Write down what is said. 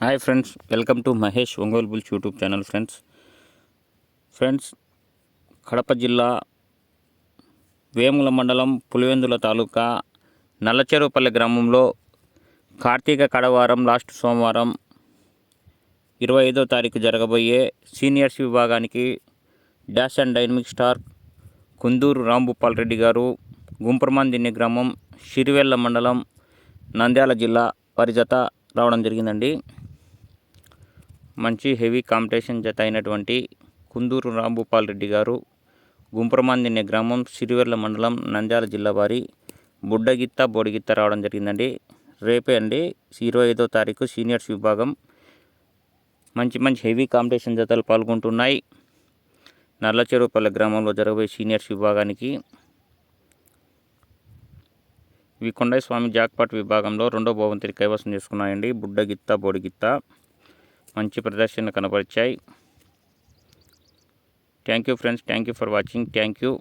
Hi friends welcome to Mahesh Ongole bulls YouTube channel friends. Friends Kadapa జిల్లా వేముల మండలం పులివెందుల తాలూకా నల్లచెరుపల్లి గ్రామంలో Karthika కడవారం last సోమవారం ఇరవై ఐదో తారీఖు జరగబోయే సీనియర్స్ విభాగానికి dash and dynamic star Kunduru Rambhupal Reddy గారు గుంపరమందిని గ్రామం షిరివెల్ల మండలం నంద్యాల జిల్లా వారి జత రావడం జరిగిందండి. మంచి హెవీ కాంపిటీషన్ జత అయినటువంటి కుందూరు రాంభూపాల్ రెడ్డి గారు గుంపరమందిని గ్రామం సిరివెర్ల మండలం నంద్యాల జిల్లా వారి బుడ్డగిత్త బోడిగిత్త రావడం జరిగిందండి. రేపే అండి ఇరవై ఐదో తారీఖు సీనియర్స్ విభాగం మంచి మంచి హెవీ కాంపిటీషన్ జతలు పాల్గొంటున్నాయి. నల్లచెరువుపల్లె గ్రామంలో జరగబోయే సీనియర్స్ విభాగానికి ఇవి కొండయ్య స్వామి జాక్పాట్ విభాగంలో రెండో భవంతిని కైవసం చేసుకున్నాయండి బుడ్డగిత్త బోడిగిత్త. మంచి ప్రదర్శన కనపరిచాయి. Thank you friends thank you for watching thank you